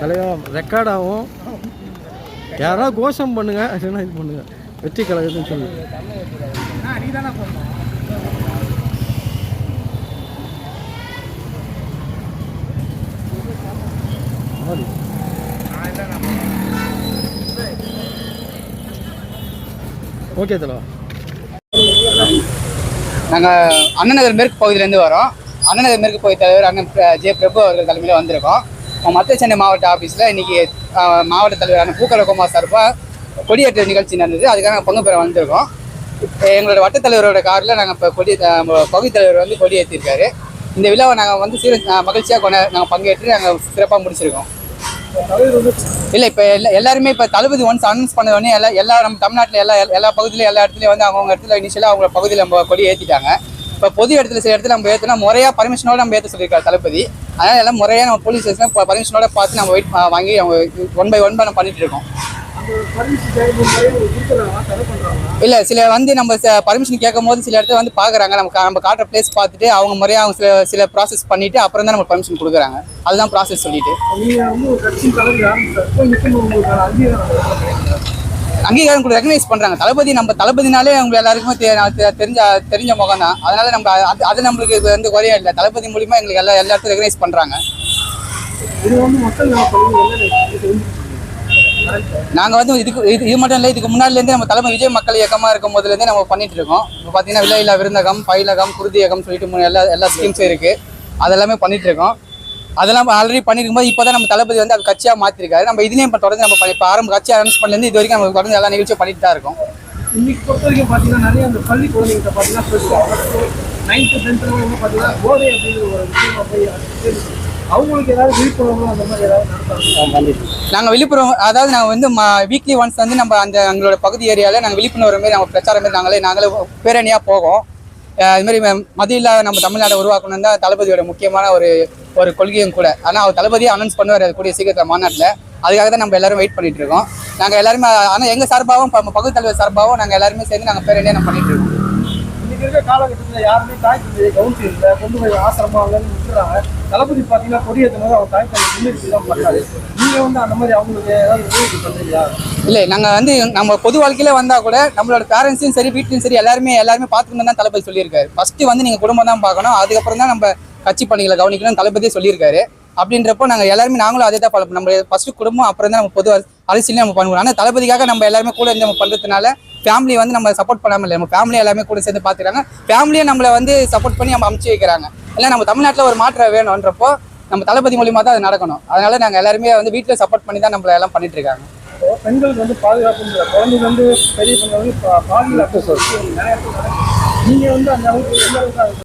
தலைவா ரெக்கார்ட் ஆகும். யாராவது கோஷம் பண்ணுங்க இல்லைன்னா இது பண்ணுங்க. வெற்றி கழகத்துன்னு சொல்லுங்க ஓகே தலைவா. நாங்கள் அண்ணநகர் மேற்கு பகுதியிலேருந்து வரோம். அண்ணநகர் மேற்கு பகுதி தலைவர் அண்ணன் ஜே பிரபு அவர்கள் தலைமையில் வந்திருக்கோம். மத்திய சென்னை மாவட்ட ஆஃபீஸில் இன்றைக்கி மாவட்ட தலைவரான பூக்கரகுமார் சார்பாக கொடியேற்ற நிகழ்ச்சி நடந்தது. அதுக்காக நாங்கள் பங்கு பெற வந்திருக்கோம். இப்போ எங்களோட வட்டத்தலைவரோட காரில் நாங்கள் இப்போ கொடி பகுதி தலைவர் வந்து கொடியேற்றிருக்காரு இந்த விழாவை நாங்கள் வந்து சீர மகிழ்ச்சியாக கொண்ட நாங்கள் பங்கேற்று நாங்கள் சிறப்பாக முடிச்சிருக்கோம். இல்லை இப்போ எல்லா எல்லாருமே இப்போ தளபதி ஒன்ஸ் அனௌன்ஸ் பண்ண உடனே எல்லா எல்லா நம்ம தமிழ்நாட்டில் எல்லா எல்லா பகுதியிலும் எல்லா இடத்துலையும் வந்து அவங்கவுங்க இடத்துல இனிஷியலாக அவங்க பகுதியில் நம்ம கொடி ஏற்றிட்டாங்க இப்போ பொது இடத்துல சில இடத்துல நம்ம ஏற்றினா முறையாக பர்மிஷனோட நம்ம ஏற்ற சொல்லியிருக்காரு தளபதி. அதனால் எல்லாம் முறையாக நம்ம போலீஸ் ஸ்டேஷன் பர்மிஷனோட பார்த்து நம்ம வெயிட் வாங்கி அவங்க ஒன் பை ஒன் நம்ம பண்ணிட்டு இருக்கோம். இல்லை சில வந்து நம்ம பர்மிஷன் கேட்கும் போது சில இடத்துல வந்து பார்க்குறாங்க நம்ம நம்ம காட்டுற பிளேஸ் பார்த்துட்டு அவங்க முறையாக அவங்க சில சில ப்ராசஸ் பண்ணிட்டு அப்புறம் தான் நம்ம பர்மிஷன் கொடுக்குறாங்க. அதுதான் ப்ராசஸ் சொல்லிட்டு. அங்கீகாரம் கூட ரெகனைஸ் பண்றாங்க. தளபதி நம்ம தளபதினாலே அவங்க எல்லாருக்குமே தெரிஞ்ச தெரிஞ்ச முகம் தான். அதனால நம்ம அது அது நம்மளுக்கு இது வந்து குறைய இல்லை. தளபதி மூலியமா எங்களுக்கு எல்லா எல்லா இடத்துலையும் ரெகனைஸ் பண்றாங்க. நாங்கள் வந்து இதுக்கு இது இது மட்டும் இல்லை இதுக்கு முன்னாடிலேருந்து நம்ம தலைமை விஜய் மக்கள் இயக்கமாக இருக்கும் போதுலேருந்தே நம்ம பண்ணிட்டு இருக்கோம். இப்போ பார்த்தீங்கன்னா விலையில்லா விருந்தகம் பயிலகம் குருதியகம் சொல்லிட்டு மூணு எல்லா எல்லா ஸ்கீம்ஸும் இருக்குது அதெல்லாமே பண்ணிட்டு இருக்கோம். அதெல்லாம் ஆல்ரெடி பண்ணிருக்கும் போது இப்போ தான் நம்ம தளபதி வந்து அது கட்சியாக மாற்றிருக்காரு நம்ம இதுலேயும் இப்போ தொடர்ந்து நம்ம பண்ணி இப்போ ஆரம்ப கட்சி அனௌன்ஸ் பண்ணலேருந்து இது வரைக்கும் நம்ம தொடர்ந்து எல்லா நிகழ்ச்சியும் பண்ணிட்டு தான் இருக்கோம். இன்னைக்கு பொறுத்த வரைக்கும் பார்த்தீங்கன்னா நிறைய அந்த பள்ளி குழந்தைங்க பார்த்தீங்கன்னா நைன்த்து டென்த்து பார்த்தீங்கன்னா போதை அப்படிங்கிற ஒரு விஷயமா போய் அவங்களுக்கு ஏதாவது விழிப்புணர்வு அந்த மாதிரி ஏதாவது நாங்கள் விழுப்புரம் அதாவது நாங்கள் வந்து வீக்லி ஒன்ஸ் வந்து நம்ம அந்த எங்களோட பகுதி ஏரியாவில் நாங்கள் விழிப்புணர்வு மாதிரி நாங்கள் பிரச்சாரம் மாதிரி நாங்களே நாங்களே பேரணியாக போவோம். அஹ் மதியம் இல்லாத நம்ம தமிழ்நாடு உருவாக்கணும் தான் தளபதியோட முக்கியமான ஒரு ஒரு கொள்கையும் கூட. ஆனால் அவர் தளபதியை அனௌன்ஸ் பண்ணுவார் அது கூடிய சீக்கிரத்தில் மாநாட்டில். அதுக்காக தான் நம்ம எல்லாரும் வெயிட் பண்ணிட்டு இருக்கோம். நாங்கள் எல்லாருமே ஆனால் எங்கள் சார்பாகவும் பகுதி தலைவர் சார்பாகவும் நாங்கள் எல்லாருமே சேர்ந்து நாங்கள் பேரணியாக நம்ம பண்ணிட்டு இருக்கோம். காலகட்டத்தில் யாருமே தாய் தந்தையை கவனிச்சு இல்லை கொண்டு போய் ஆசிரமம் அங்கன்னு விட்டுறாங்க. தளபதி பார்த்தீங்கன்னா கொடியேற்றினது அவங்க தாய் தந்தை முன்னெடுத்து தான் பண்ணாரு நீங்கள் வந்து அந்த மாதிரி அவங்களுக்கு ஏதாவது உதவி பண்ணுறீங்களா இல்லை நாங்கள் வந்து நம்ம பொது வாழ்க்கையில வந்தால் கூட நம்மளோட பேரண்ட்ஸையும் சரி வீட்லையும் சரி எல்லாருமே எல்லாருமே பார்த்துக்கணும் தான் தளபதி சொல்லியிருக்காரு. ஃபஸ்ட்டு வந்து நீங்கள் குடும்பம் தான் பார்க்கணும். அதுக்கப்புறம் தான் நம்ம கட்சி பணிகளை கவனிக்கணும் தளபதியே சொல்லியிருக்காரு. அப்படின்றப்போ நாங்கள் எல்லாருமே நாங்களும் அதே தான் ஃபாலோ நம்ம ஃபஸ்ட்டு குடும்பம் அப்புறம் தான் நம்ம பொது அரசியலையும் நம்ம பண்ணுவோம் ஆனால் தளபதிக்காக நம்ம எல்லாருமே கூட இருந்து நம்ம பண்ணுறதுனால ஃபேமிலி வந்து நம்ம சப்போர்ட் பண்ணாமல் இல்லை. நம்ம ஃபேமிலி எல்லாமே கூட சேர்ந்து பார்த்துக்கிறாங்க ஃபேமிலியை நம்மளை வந்து சப்போர்ட் பண்ணி நம்ம அமுச்சு வைக்கிறாங்க. இல்லை நம்ம தமிழ்நாட்டில் ஒரு மாற்றம் வேணுன்றப்போ நம்ம தளபதி மூலியமா தான் அது நடக்கணும். அதனால நாங்கள் எல்லாருமே வந்து வீட்டில் சப்போர்ட் பண்ணி தான் நம்மளை எல்லாம் பண்ணிட்டு இருக்காங்க. இப்போ பெண்களுக்கு வந்து பாதுகாப்புன்ற குழந்தைங்க வந்து பெரிய பெண்கள் வந்து பா- பாலியல் அக்கறை நிறைய இடத்துல நடக்குது. நீங்க வந்து அந்த